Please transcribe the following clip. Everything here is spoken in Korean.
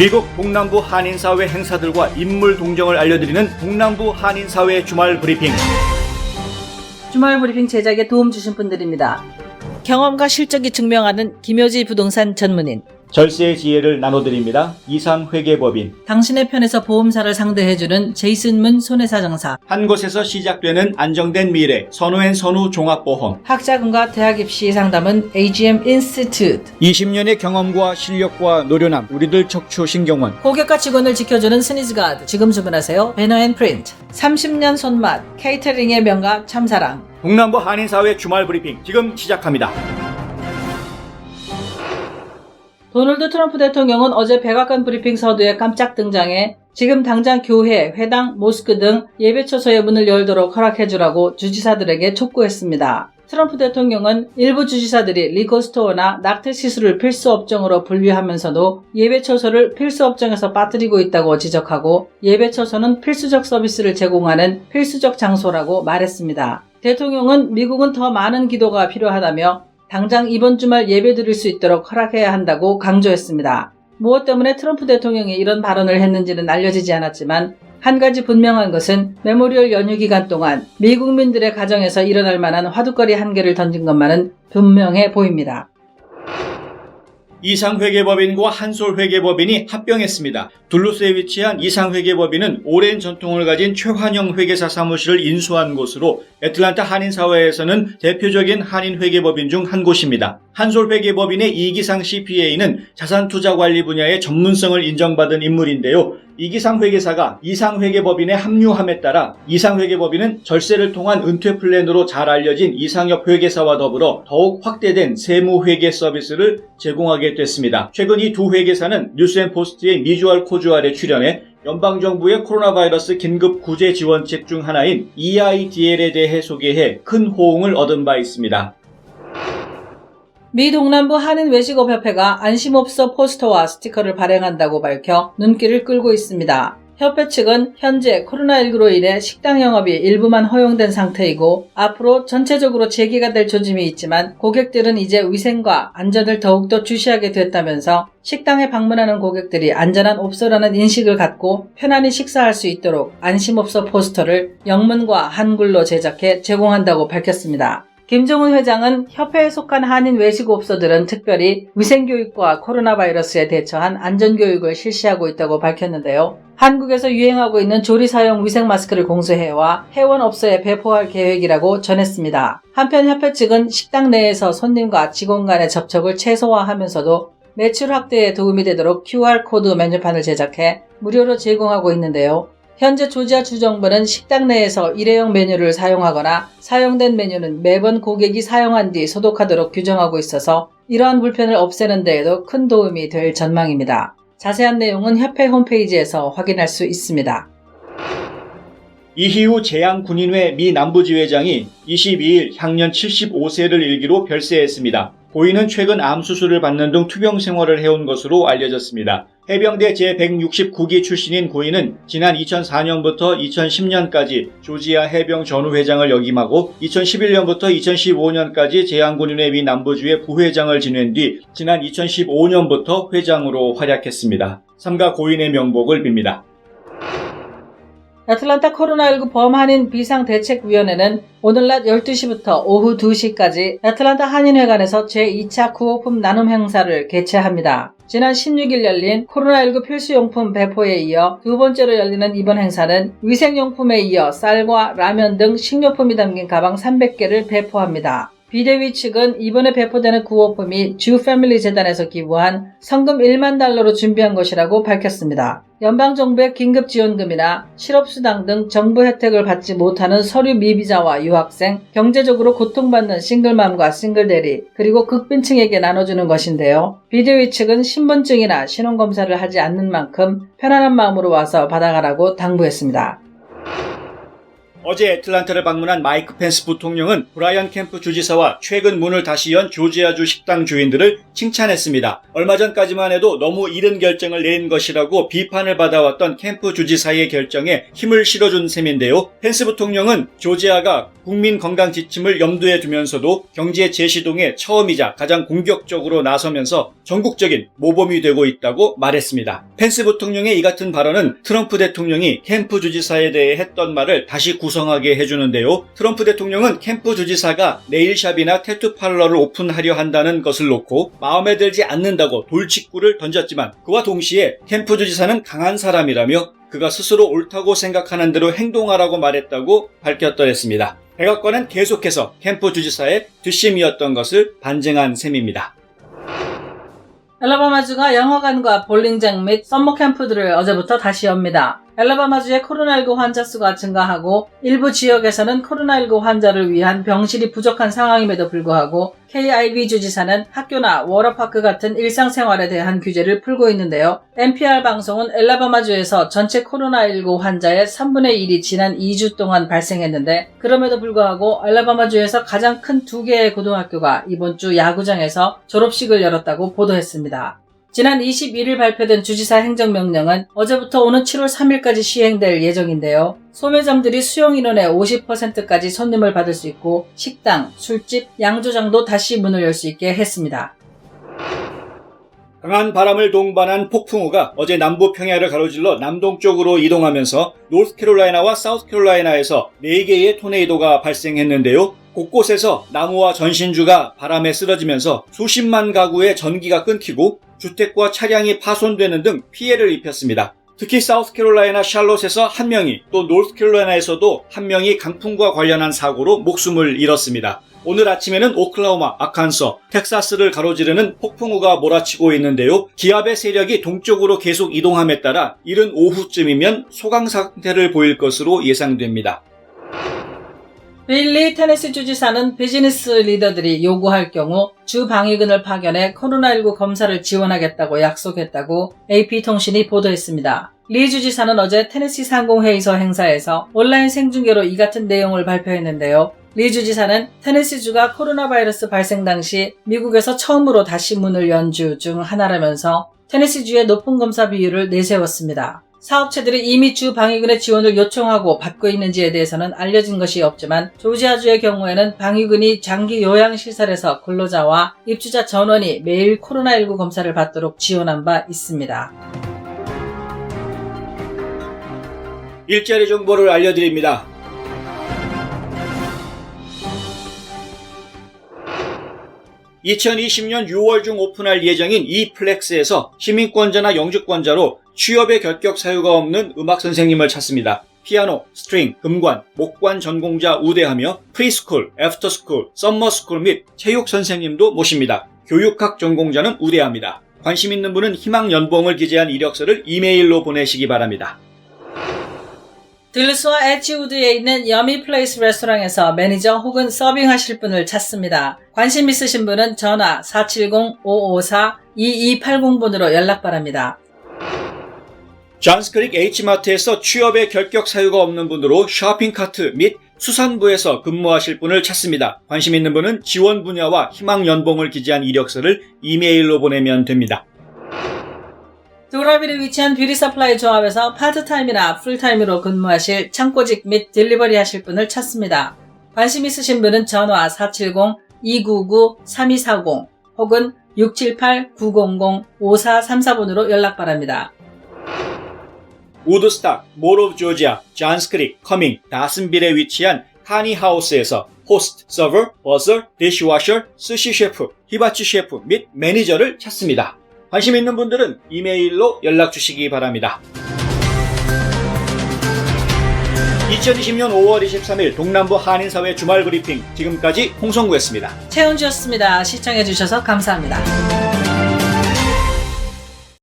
미국 동남부 한인사회 행사들과 인물 동정을 알려드리는 동남부 한인사회 주말 브리핑. 주말 브리핑 제작에 도움 주신 분들입니다. 경험과 실적이 증명하는 김효지 부동산 전문인, 절세의 지혜를 나눠드립니다. 이상회계법인. 당신의 편에서 보험사를 상대해주는 제이슨 문 손해사정사, 한 곳에서 시작되는 안정된 미래. 선우앤 선우 종합보험. 학자금과 대학 입시 상담은 AGM 인스티튜트, 20년의 경험과 실력과 노련함. 우리들 척추 신경원. 고객과 직원을 지켜주는 스니즈가드, 지금 주문하세요. 배너앤프린트, 30년 손맛, 케이터링의 명가 참사랑, 동남부 한인사회 주말 브리핑 지금 시작합니다. 도널드 트럼프 대통령은 어제 백악관 브리핑 서두에 깜짝 등장해 지금 당장 교회, 회당, 모스크 등 예배처소의 문을 열도록 허락해주라고 주지사들에게 촉구했습니다. 트럼프 대통령은 일부 주지사들이 리코스토어나 낙태 시술을 필수 업종으로 분류하면서도 예배처소를 필수 업종에서 빠뜨리고 있다고 지적하고 예배처소는 필수적 서비스를 제공하는 필수적 장소라고 말했습니다. 대통령은 미국은 더 많은 기도가 필요하다며 당장 이번 주말 예배 드릴 수 있도록 허락해야 한다고 강조했습니다. 무엇 때문에 트럼프 대통령이 이런 발언을 했는지는 알려지지 않았지만 한 가지 분명한 것은 메모리얼 연휴 기간 동안 미국민들의 가정에서 일어날 만한 화두거리 한 개를 던진 것만은 분명해 보입니다. 이상회계법인과 한솔회계법인이 합병했습니다. 둘루스에 위치한 이상회계법인은 오랜 전통을 가진 최환영 회계사 사무실을 인수한 곳으로 애틀란타 한인사회에서는 대표적인 한인회계법인 중 한 곳입니다. 한솔회계법인의 이기상 CPA는 자산투자관리 분야의 전문성을 인정받은 인물인데요. 이기상 회계사가 이상회계법인에 합류함에 따라 이상회계법인은 절세를 통한 은퇴 플랜으로 잘 알려진 이상협 회계사와 더불어 더욱 확대된 세무회계 서비스를 제공하게 됐습니다. 최근 이 두 회계사는 뉴스앤포스트의 미주얼 코주알에 출연해 연방정부의 코로나 바이러스 긴급 구제 지원책 중 하나인 EIDL에 대해 소개해 큰 호응을 얻은 바 있습니다. 미 동남부 한인 외식업협회가 안심업소 포스터와 스티커를 발행한다고 밝혀 눈길을 끌고 있습니다. 협회 측은 현재 코로나19로 인해 식당 영업이 일부만 허용된 상태이고 앞으로 전체적으로 재개가 될 조짐이 있지만 고객들은 이제 위생과 안전을 더욱더 주시하게 됐다면서 식당에 방문하는 고객들이 안전한 업소라는 인식을 갖고 편안히 식사할 수 있도록 안심업소 포스터를 영문과 한글로 제작해 제공한다고 밝혔습니다. 김종훈 회장은 협회에 속한 한인 외식업소들은 특별히 위생교육과 코로나 바이러스에 대처한 안전교육을 실시하고 있다고 밝혔는데요. 한국에서 유행하고 있는 조리 사용 위생 마스크를 공수해와 회원업소에 배포할 계획이라고 전했습니다. 한편 협회 측은 식당 내에서 손님과 직원 간의 접촉을 최소화하면서도 매출 확대에 도움이 되도록 QR코드 메뉴판을 제작해 무료로 제공하고 있는데요. 현재 조지아 주정부는 식당 내에서 일회용 메뉴를 사용하거나 사용된 메뉴는 매번 고객이 사용한 뒤 소독하도록 규정하고 있어서 이러한 불편을 없애는 데에도 큰 도움이 될 전망입니다. 자세한 내용은 협회 홈페이지에서 확인할 수 있습니다. 이희우 재양군인회 미 남부지회장이 22일 향년 75세를 일기로 별세했습니다. 고인은 최근 암 수술을 받는 등 투병 생활을 해온 것으로 알려졌습니다. 해병대 제169기 출신인 고인은 지난 2004년부터 2010년까지 조지아 해병 전후 회장을 역임하고 2011년부터 2015년까지 재양군인회 미 남부주의 부회장을 지낸 뒤 지난 2015년부터 회장으로 활약했습니다. 삼가 고인의 명복을 빕니다. 애틀란타 코로나19 범한인 비상대책위원회는 오늘 낮 12시부터 오후 2시까지 애틀란타 한인회관에서 제2차 구호품 나눔 행사를 개최합니다. 지난 16일 열린 코로나19 필수용품 배포에 이어 두 번째로 열리는 이번 행사는 위생용품에 이어 쌀과 라면 등 식료품이 담긴 가방 300개를 배포합니다. 비대위 측은 이번에 배포되는 구호품이 주 패밀리 재단에서 기부한 성금 1만 달러로 준비한 것이라고 밝혔습니다. 연방정부의 긴급지원금이나 실업수당 등 정부 혜택을 받지 못하는 서류 미비자와 유학생, 경제적으로 고통받는 싱글맘과 싱글대리, 그리고 극빈층에게 나눠주는 것인데요. 비대위 측은 신분증이나 신원검사를 하지 않는 만큼 편안한 마음으로 와서 받아가라고 당부했습니다. 어제 애틀란타를 방문한 마이크 펜스 부통령은 브라이언 캠프 주지사와 최근 문을 다시 연 조지아주 식당 주인들을 칭찬했습니다. 얼마 전까지만 해도 너무 이른 결정을 내린 것이라고 비판을 받아왔던 캠프 주지사의 결정에 힘을 실어준 셈인데요. 펜스 부통령은 조지아가 국민 건강 지침을 염두에 두면서도 경제 재시동에 처음이자 가장 공격적으로 나서면서 전국적인 모범이 되고 있다고 말했습니다. 펜스 부통령의 이 같은 발언은 트럼프 대통령이 캠프 주지사에 대해 했던 말을 다시 구 성하게 해주는데요. 트럼프 대통령은 캠프 주지사가 네일샵이나 태투 팔러를 오픈하려 한다는 것을 놓고 마음에 들지 않는다고 돌직구를 던졌지만 그와 동시에 캠프 주지사는 강한 사람이라며 그가 스스로 옳다고 생각하는 대로 행동하라고 말했다고 밝혔더랬습니다. 백악관은 계속해서 캠프 주지사의 뒷심이었던 것을 반증한 셈입니다. 엘라바마주가 영화관과 볼링장 및 썸머 캠프들을 어제부터 다시 엽니다. 엘라바마주의 코로나19 환자 수가 증가하고 일부 지역에서는 코로나19 환자를 위한 병실이 부족한 상황임에도 불구하고 KIV 주지사는 학교나 워터파크 같은 일상생활에 대한 규제를 풀고 있는데요. NPR 방송은 엘라바마주에서 전체 코로나19 환자의 3분의 1이 지난 2주 동안 발생했는데 그럼에도 불구하고 엘라바마주에서 가장 큰 두 개의 고등학교가 이번 주 야구장에서 졸업식을 열었다고 보도했습니다. 지난 21일 발표된 주지사 행정명령은 어제부터 오는 7월 3일까지 시행될 예정인데요. 소매점들이 수용 인원의 50%까지 손님을 받을 수 있고 식당, 술집, 양조장도 다시 문을 열 수 있게 했습니다. 강한 바람을 동반한 폭풍우가 어제 남부 평야를 가로질러 남동쪽으로 이동하면서 노스캐롤라이나와 사우스캐롤라이나에서 4개의 토네이도가 발생했는데요. 곳곳에서 나무와 전신주가 바람에 쓰러지면서 수십만 가구의 전기가 끊기고 주택과 차량이 파손되는 등 피해를 입혔습니다. 특히 사우스캐롤라이나 샬롯에서 한 명이 또 노스캐롤라이나에서도 한 명이 강풍과 관련한 사고로 목숨을 잃었습니다. 오늘 아침에는 오클라호마, 아칸서, 텍사스를 가로지르는 폭풍우가 몰아치고 있는데요. 기압의 세력이 동쪽으로 계속 이동함에 따라 이른 오후쯤이면 소강 상태를 보일 것으로 예상됩니다. 빌리 테네시 주지사는 비즈니스 리더들이 요구할 경우 주 방위군을 파견해 코로나19 검사를 지원하겠다고 약속했다고 AP통신이 보도했습니다. 리 주지사는 어제 테네시 상공회의소 행사에서 온라인 생중계로 이 같은 내용을 발표했는데요. 리 주지사는 테네시주가 코로나 바이러스 발생 당시 미국에서 처음으로 다시 문을 연 주 중 하나라면서 테네시주의 높은 검사 비율을 내세웠습니다. 사업체들이 이미 주 방위군의 지원을 요청하고 받고 있는지에 대해서는 알려진 것이 없지만 조지아주의 경우에는 방위군이 장기 요양시설에서 근로자와 입주자 전원이 매일 코로나19 검사를 받도록 지원한 바 있습니다. 일자리 정보를 알려드립니다. (2020년 6월 중 오픈할 예정인 이 플렉스에서 시민권자나 영주권자로 취업의 결격 사유가 없는 음악 선생님을 찾습니다. 피아노, 스트링, 금관, 목관 전공자 우대하며 프리스쿨, 애프터스쿨, 썸머스쿨 및 체육 선생님도 모십니다. 교육학 전공자는 우대합니다. 관심 있는 분은 희망 연봉을 기재한 이력서를 이메일로 보내시기 바랍니다. 딜스와 에치우드에 있는 여미 플레이스 레스토랑에서 매니저 혹은 서빙하실 분을 찾습니다. 관심 있으신 분은 전화 470-554-2280번으로 연락 바랍니다. 잔스크릭 H마트에서 취업의 결격 사유가 없는 분으로 쇼핑카트 및 수산부에서 근무하실 분을 찾습니다. 관심 있는 분은 지원 분야와 희망 연봉을 기재한 이력서를 이메일로 보내면 됩니다. 도라비를 위치한 뷰티 서플라이 조합에서 파트타임이나 풀타임으로 근무하실 창고직 및 딜리버리 하실 분을 찾습니다. 관심 있으신 분은 전화 470-299-3240 혹은 678-900-5434번으로 연락 바랍니다. 우드스탁, 몰 오브 조지아, 잔스크릭, 커밍, 다슨빌에 위치한 하니하우스에서 호스트, 서버, 버서, 디시워셔, 스시 셰프, 히바치 셰프 및 매니저를 찾습니다. 관심 있는 분들은 이메일로 연락 주시기 바랍니다. 2020년 5월 23일 동남부 한인사회 주말 브리핑 지금까지 홍성구였습니다. 최은주였습니다. 시청해주셔서 감사합니다.